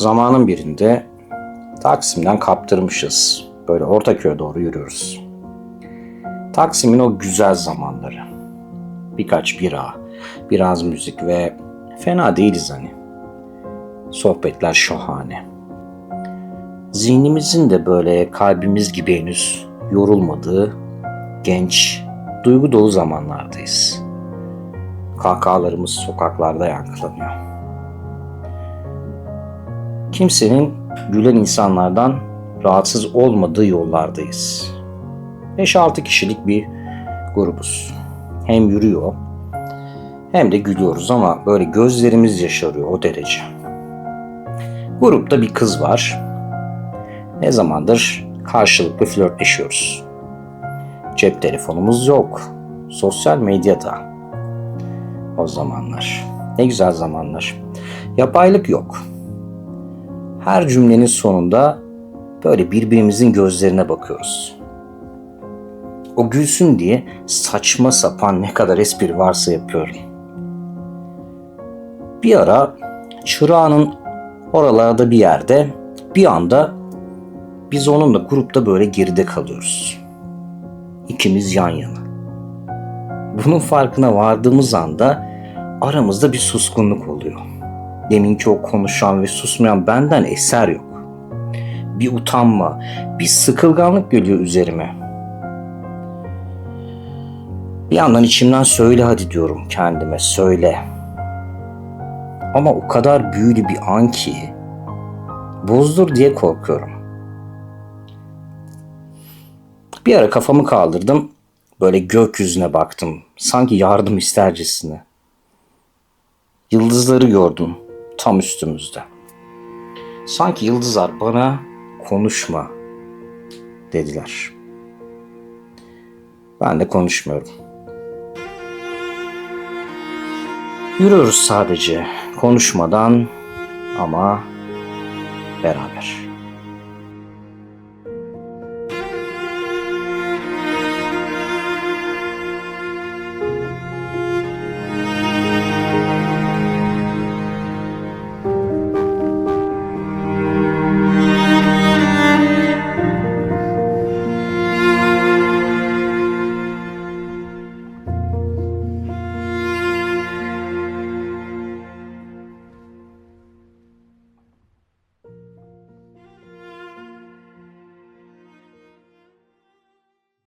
Zamanın birinde Taksim'den kaptırmışız. Böyle Ortaköy'e doğru yürüyoruz. Taksim'in o güzel zamanları. Birkaç bira, biraz müzik ve fena değiliz hani. Sohbetler şahane. Zihnimizin de böyle kalbimiz gibi henüz yorulmadığı genç, duygu dolu zamanlardayız. Kahkahalarımız sokaklarda yankılanıyor. Kimsenin gülen insanlardan rahatsız olmadığı yollardayız. 5-6 kişilik bir grubuz. Hem yürüyor hem de gülüyoruz ama böyle gözlerimiz yaşarıyor o derece. Grupta bir kız var. Ne zamandır karşılıklı flörtleşiyoruz. Cep telefonumuz yok. Sosyal medyada. O zamanlar. Ne güzel zamanlar. Yapaylık yok. Her cümlenin sonunda böyle birbirimizin gözlerine bakıyoruz. O gülsün diye saçma sapan ne kadar espri varsa yapıyorum. Bir ara çırağının oralarda bir yerde bir anda biz onunla grupta böyle geride kalıyoruz. İkimiz yan yana. Bunun farkına vardığımız anda aramızda bir suskunluk oluyor. Deminki o konuşan ve susmayan benden eser yok. Bir utanma, bir sıkılganlık geliyor üzerime. Bir yandan içimden söyle hadi diyorum kendime söyle. Ama o kadar büyülü bir an ki bozdur diye korkuyorum. Bir ara kafamı kaldırdım. Böyle gökyüzüne baktım. Sanki yardım istercesine. Yıldızları gördüm tam üstümüzde. Sanki yıldızlar bana konuşma dediler. Ben de konuşmuyorum. Yürüyoruz sadece konuşmadan ama beraber.